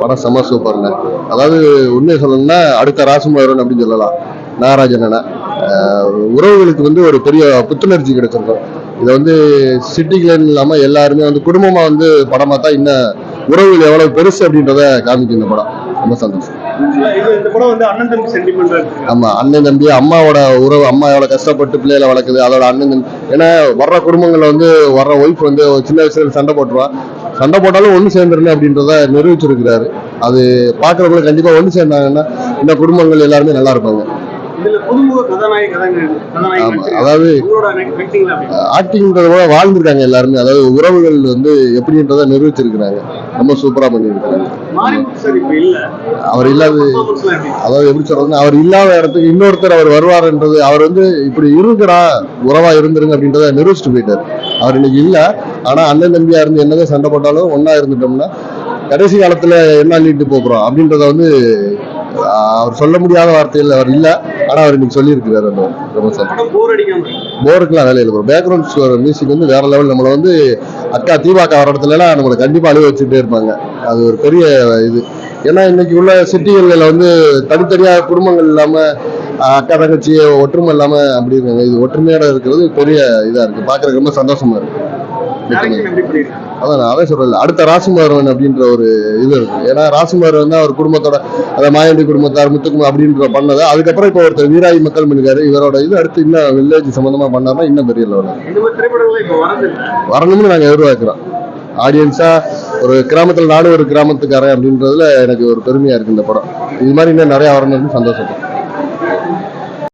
படம் செம்ம சூப்பர்ண்ணே அதாவது உண்மையை சொல்லணும்னா அடுத்த ராசுமாரன் அப்படின்னு சொல்லலாம். நாகராஜன் உறவுகளுக்கு வந்து ஒரு பெரிய புத்துணர்ச்சி கிடைச்சிருக்கும். இதை வந்து சிட்டிக்குலன்னு இல்லாமல் எல்லாருமே வந்து குடும்பமாக வந்து படம் பார்த்தா இன்னும் உறவுகள் எவ்வளவு பெருசு அப்படின்றத காமிக்கும் இந்த படம். ரொம்ப சந்தோஷம். ஆமா அண்ணன் தம்பி அம்மாவோட உறவு அம்மா எவ்வளவு கஷ்டப்பட்டு பிள்ளைகளை வளர்க்குது அதோட அண்ணன் தம்பி. ஏன்னா வர்ற குடும்பங்கள்ல வந்து வர்ற ஒய்ஃப் வந்து சின்ன வயசுல சண்டை போட்டுருவா. சண்டை போட்டாலும் ஒண்ணு சேர்ந்துருன்னு அப்படின்றத நிரூபிச்சிருக்கிறாரு. அது பாக்குறவங்க கண்டிப்பா ஒண்ணு சேர்ந்தாங்கன்னா இந்த குடும்பங்கள் எல்லாருமே நல்லா இருப்பாங்க. அதாவது ஆக்டிங்கிறத விட வாழ்ந்திருக்காங்க எல்லாருமே. அதாவது உறவுகள் வந்து எப்படின்றத நிரூபிச்சிருக்கிறாங்க. ரொம்ப சூப்பரா பண்ணியிருக்காங்க அவர் இல்லாத அதாவது எப்படி சொல்றதுன்னா அவர் இல்லாத இடத்துக்கு இன்னொருத்தர் அவர் வருவாருன்றது அவர் வந்து இப்படி இருக்குடா உறவா இருந்துருங்க அப்படின்றத நிரூபிச்சுட்டு போயிட்டார். அவர் இன்னைக்கு இல்ல. ஆனா அண்ணன் தம்பியா இருந்து என்னதான் சண்டை போட்டாலும் ஒண்ணா இருந்துட்டோம்னா கடைசி காலத்துல என்ன அள்ளிட்டு போகிறோம் அப்படின்றத வந்து அவர் சொல்ல முடியாத வார்த்தையில் அவர் இல்ல. ஆனா அவர் இன்னைக்கு சொல்லியிருக்கிறாரு அந்த ரொம்ப இருக்கு. போருக்குலாம் வேலை இல்லை பேக்ரவுண்ட் ஸ்கோர் மியூசிக் வந்து வேற லெவல் நம்மளை வந்து அக்கா தீபாக்கா வர இடத்துல எல்லாம் நம்மளை கண்டிப்பா அழுவ வச்சுட்டே இருப்பாங்க. அது ஒரு பெரிய இது. ஏன்னா இன்னைக்கு உள்ள சிட்டிகளில் வந்து தனித்தனியா குடும்பங்கள் இல்லாம ஆஹ், அக்கா தங்கச்சி ஒற்றுமை இல்லாம அப்படி இருக்காங்க. இது ஒற்றுமையோட இருக்கிறது பெரிய இதா இருக்கு. பாக்குறதுக்கு ரொம்ப சந்தோஷமா இருக்கு. டைரக்ஷன் எப்படி பண்ணிருக்காங்க அதான் நான் அதான் சொல்றேன் அடுத்த ராசுமாரவன் அப்படின்ற ஒரு இது இருக்கு. ஏன்னா ராசுமார் வந்து அவர் குடும்பத்தோட அந்த மாயாண்டி குடும்பத்தார் முத்துக்குமார் அப்படின்ற பண்ணது அதுக்கப்புறம் இப்போ ஒருத்தர் வீராயி மக்கள் பண்ணிருக்காரு. இவரோட இது அடுத்து இன்னும் வில்லேஜ் சம்பந்தமா பண்ணாருன்னா இன்னும் பெரிய லெவலில் வரணும்னு நாங்க எதிர்பார்க்கிறோம். ஆடியன்ஸா ஒரு கிராமத்துல நானும் ஒரு கிராமத்துக்காரன் அப்படின்றதுல எனக்கு ஒரு பெருமையா இருக்கு இந்த படம். இது மாதிரி இன்னும் நிறைய வரணும்னு சந்தோஷம்